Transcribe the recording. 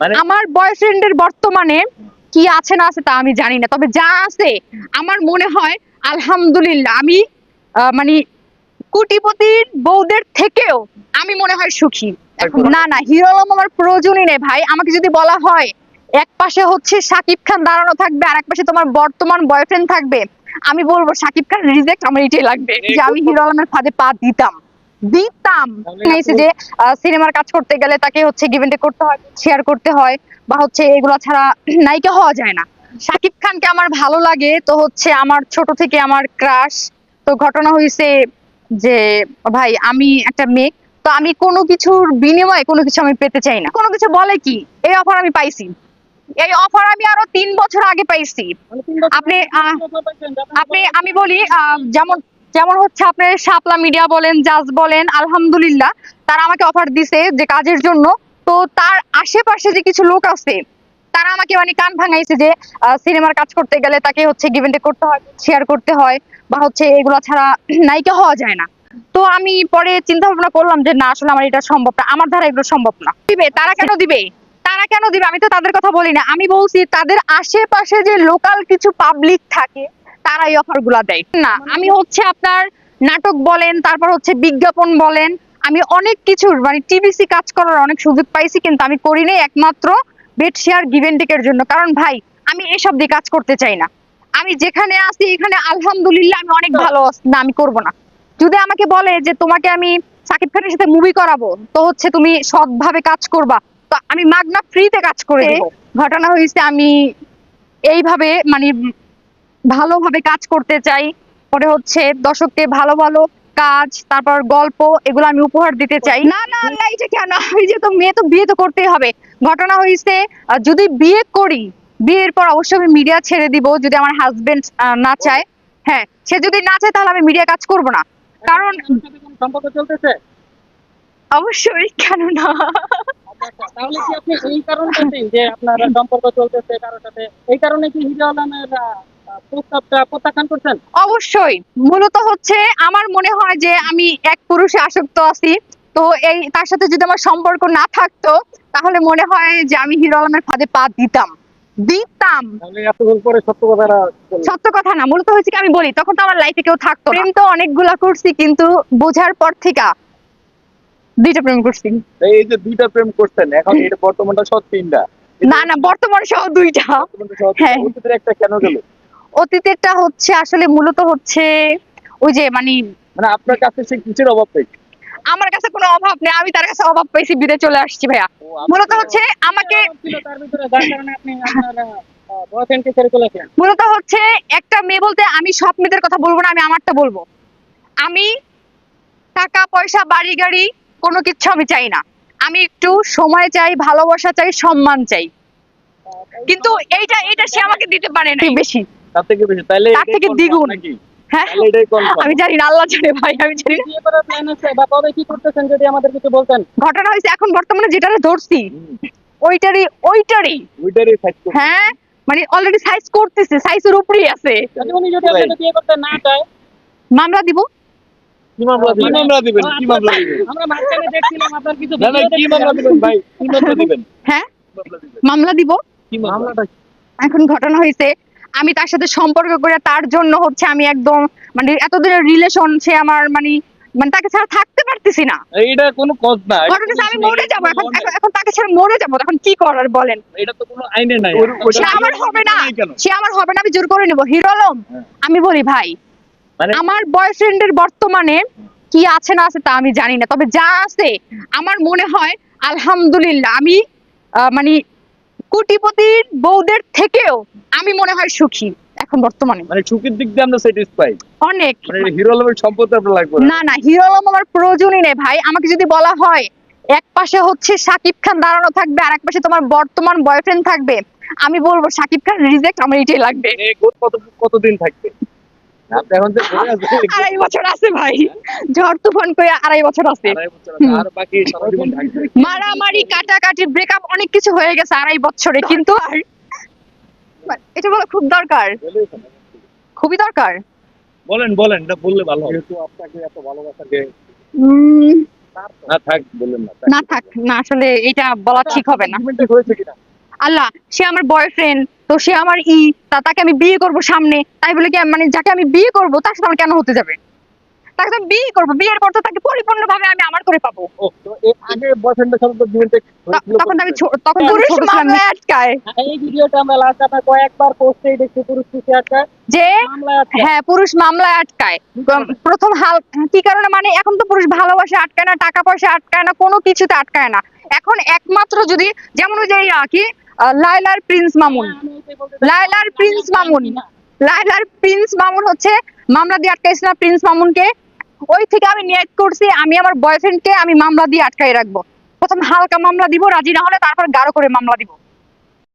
মানে আমার বয়ফ্রেন্ডের বর্তমানে কি আছে না আছে তা আমি জানি না তবে যা আছে আমার মনে হয় আলহামদুলিল্লাহ আমি মানে কোটিপতির বউদের থেকেও আমি মনে হয় সুখী। না না হিরো আলম আমার প্রয়োজনই নেই ভাই। আমাকে যদি বলা হয় এক পাশে হচ্ছে সাকিব খান দাঁড়ানো থাকবে আর এক পাশে তোমার বর্তমান বয়ফ্রেন্ড থাকবে আমি বলব সাকিব খান রিজেক্ট আমার এটাই লাগবে যে আমি হিরো আলমের ফাঁদে পা দিতাম। দিতাম। তাহলে যে সিনেমার কাজ করতে গেলে তাকে হচ্ছে গিভেন্ট করতে হয় শেয়ার করতে হয় বা হচ্ছে এগুলো ছাড়া নায়িকা হওয়া যায় না। শাকিব খানকে আমার ভালো লাগে তো হচ্ছে আমার ছোট থেকে আমার ক্রাশ তো ঘটনা হয়েছে যে ভাই আমি একটা মেয়ে তো আমি কোনো কিছুর বিনিময়ে কোনো কিছু আমি পেতে চাই না। কোনো কিছু বলে কি? এই অফার আমি পাইছি। এই অফার আমি আরও তিন বছর আগে পাইছি। মানে আপনি? আপনি আমি বলি আহ, যেমন যেমন হচ্ছে আপনার শাপলা মিডিয়া বলেন, জাজ বলেন, আলহামদুলিল্লাহ তারা আমাকে অফার দিছে যে কাজের জন্য। তো তার আশেপাশে যে কিছু লোক আছে, তারা আমাকে মানে কান ভাঙাইছে যে সিনেমার কাজ করতে গেলে তাকে হচ্ছে গিভেন্ট করতে হয় শেয়ার করতে হয় বা হচ্ছে এগুলো ছাড়া নায়িকা হওয়া যায় না। তো আমি পরে চিন্তা ভাবনা করলাম যে, না, আসলে আমার এটা সম্ভব না, আমার দ্বারা এগুলো সম্ভব না। দিবে, তারা কেন দিবে? তারা কেন দিবে? আমি তো তাদের কথা বলি না। আমি বলছি, তাদের আশেপাশে যে লোকাল কিছু পাবলিক থাকে তারা এই অফারগুলা দেয়। না আমি হচ্ছে আপনার নাটক বলেন তারপর হচ্ছে বিজ্ঞাপন বলেন আমি অনেক কিছুর মানে টিভিসি কাজ করার অনেক সুযোগ পাইছি কিন্তু আমি করি নাই একমাত্র বেড শেয়ার গিভেন্টিকের জন্য। কারণ ভাই আমি এসব দিয়ে কাজ করতে চাই না। আমি যেখানে আছি এখানে আলহামদুলিল্লাহ আমি অনেক ভালো আছি। না আমি করব না। যদি আমাকে বলে যে তোমাকে আমি সাকিব খানের সাথে মুভি করাবো তো হচ্ছে তুমি সৎভাবে কাজ করবা। তো আমি মাগনা ফ্রিতে কাজ করে দেব। ঘটনা হয়েছে আমি এইভাবে মানে ভালোভাবে কাজ করতে চাই। পরে হচ্ছে দর্শককে ভালো ভালো কাজ, তারপর গল্প, এগুলো আমি উপহার দিতে চাই। না না আল্লাহ এটা কেন? ওই যে তো মেয়ে তো, বিয়ে তো করতেই হবে। ঘটনা হয়েছে যদি বিয়ে করি, বিয়ের পর অবশ্যই আমি মিডিয়া ছেড়ে দিব, যদি আমার হাজবেন্ড না চায়। হ্যাঁ সে যদি না চায় তাহলে আমি মিডিয়া কাজ করব না। কারণ সম্পর্ক চলতেছে অবশ্যই, কেন না? তাহলে কি আপনি এই কারণটাতেই যে আপনার সম্পর্ক চলতেছে কারোর সাথে? এই কারণে কি হিরো আলমের অবশ্যই। মূলত হচ্ছে আমার মনে হয় যে আমি এক পুরুষে আসক্ত আছি। তো এই তার সাথে যদি আমার সম্পর্ক না থাকতো তাহলে মনে হয় যে আমি হিরো আলমের ফাঁদে পা দিতাম। দিতাম। তাহলে এতদিন পরে সত্য কথাটা বললেন। সত্য কথা না মূলত হয়েছে কি আমি বলি তখন তো আমার লাইফে কেউ থাকতো। প্রেম তো অনেকগুলা করছি কিন্তু বোঝার পর থেকে দুইটা প্রেম করছি। এই যে দুইটা প্রেম করছেন এখন এটা বর্তমানটা সব তিনটা না না বর্তমান সহ দুইটা। হ্যাঁ। একটা কেন গেল? অতীতেরটা হচ্ছে আসলে মূলত হচ্ছে ওই যে মানে মানে আপনার কাছে সেই কিছুর অভাব নেই? আমার কাছে কোনো অভাব নেই আমি তার কাছে অভাব পেয়েছি বিদে চলে আসছি ভাইয়া। মূলত হচ্ছে আমাকে মূলত হচ্ছে একটা মেয়ে বলতে আমি সব মেয়েদের কথা বলব না আমি আমারটা বলব। আমি টাকা পয়সা বাড়ি গাড়ি কোনো কিচ্ছু আমি চাই না। আমি একটু সময় চাই ভালোবাসা চাই সম্মান চাই। কিন্তু এইটা এইটা সে আমাকে দিতে পারে না বেশি। তার থেকে বেশি তাহলে তার থেকে দ্বিগুণ। নাকি? হ্যাঁ তাহলে এটাই confirm। আমি জানি না আল্লাহ জানে ভাই আমি জানি না। বিয়ে করার প্ল্যান আছে বা কবে কি করতেছেন যদি আমাদের কিছু বলতেন? ঘটনা হয়েছে এখন বর্তমানে যেটা ধরছি ওইটারই ওইটারই। ওইটারই হ্যাঁ মানে অলরেডি সাইজ করতেছে সাইজের উপরেই আছে। উনি যদি আপনাকে বিয়ে করতে না চায়? মামলা দিব? কি মামলা দিবেন? কি মামলা দিবেন কি মামলা দিবেন? আমরা মাঝখানে দেখছিলাম আপনার কিছু না না কি মামলা দিবেন ভাই? কি মামলা দিবেন? হ্যাঁ মামলা দিব। কি মামলাটা এখন ঘটনা হয়েছে আমি তার সাথে সম্পর্ক করে তার জন্য হচ্ছে আমি একদম মানে এতদিনের রিলেশন সে আমার মানে মানে তাকে ছাড়া থাকতে পারতেছি না। এইটা কোনো কজ না এটা আমি মরে যাব এখন এখন- তাকে ছাড়া মরে যাব এখন কি করার বলেন? এটা তো কোনো আইনে নাই। সে আমার হবে না সে আমার হবে না আমি জোর করে নেব। হিরো আলম হ্যাঁ। আমি বলি ভাই মানে আমার বয়ফ্রেন্ডের বর্তমানে কি আছে না আছে তা আমি জানি না তবে যা আছে আমার মনে হয় আলহামদুলিল্লাহ আমি আহ, মানে কোটিপতির বউদের থেকেও আমি মনে হয় সুখী এখন বর্তমানে। মানে সুখের দিক দিয়ে আমরা স্যাটিসফাই অনেক। মানে হিরো আলমের সম্পদ আপনার লাগবে না। না হিরো আলম আমার প্রয়োজনই নেই ভাই। আমাকে যদি বলা হয় এক পাশে হচ্ছে সাকিব খান দাঁড়ানো থাকবে আর এক পাশে তোমার বর্তমান বয়ফ্রেন্ড থাকবে আমি বলব সাকিব খান রিজেক্ট আমার এটাই লাগবে। কত কত- কতদিন থাকবে? আড়াই বছর আছে ভাই। ঝড় তুফান করে আড়াই বছর আছে। মারামারি কাটাকাটি ব্রেকআপ অনেক কিছু হয়ে গেছে আড়াই বছরে কিন্তু আর মানে এটা বলা খুব দরকার। খুবই দরকার। বলেন বলেন এটা বললে ভালো হবে। যেহেতু আপনাকে এত না থাক বললেন না না থাক না আসলে এটা বলা ঠিক হবে না। হয়েছে কিনা? আল্লাহ সে আমার বয়ফ্রেন্ড তো সে আমার ই তা তাকে আমি বিয়ে করব সামনে। তাই বলে কি মানে যাকে আমি বিয়ে করব তার সাথে আমার কেন হতে যাবে? তাকে আমি বিয়ে করব বিয়ের পর তো তাকে পরিপূর্ণভাবে আমি আমার করে পাবো। ও তো এর আগে বয়ফ্রেন্ডের সাথে তখন তো আমি তখন হ্যাঁ, পুরুষ ছোট ছিলাম। মামলায় আটকায়। এই ভিডিওটা আমরা লাস্ট আপনার কয়েকবার পোস্টেই দেখছি পুরুষ পিছিয়ে আটকায়। যে হ্যাঁ পুরুষ মামলায় আটকায়। প্রথম হাল কি কারণে? মানে এখন তো পুরুষ ভালোবাসে আটকায় না টাকা পয়সা আটকায় না কোনো কিছুতে আটকায় না। এখন একমাত্র যদি যেমন ওই যে কি? আহ, লায়লার প্রিন্স মামুন। লাইলার চাচ্ছি। লায়লার প্রিন্স মামুন। লাইলার প্রিন্স মামুন হচ্ছে মামলা দিয়ে আটকাইছে না প্রিন্স মামুনকে। ওই থেকে আমি নিয়ত করছি আমি আমার বয়ফ্রেন্ডকে আমি মামলা দিয়ে আটকাই রাখব। প্রথম হালকা মামলা দিব রাজি না হলে তারপর গাঢ় করে মামলা দিব।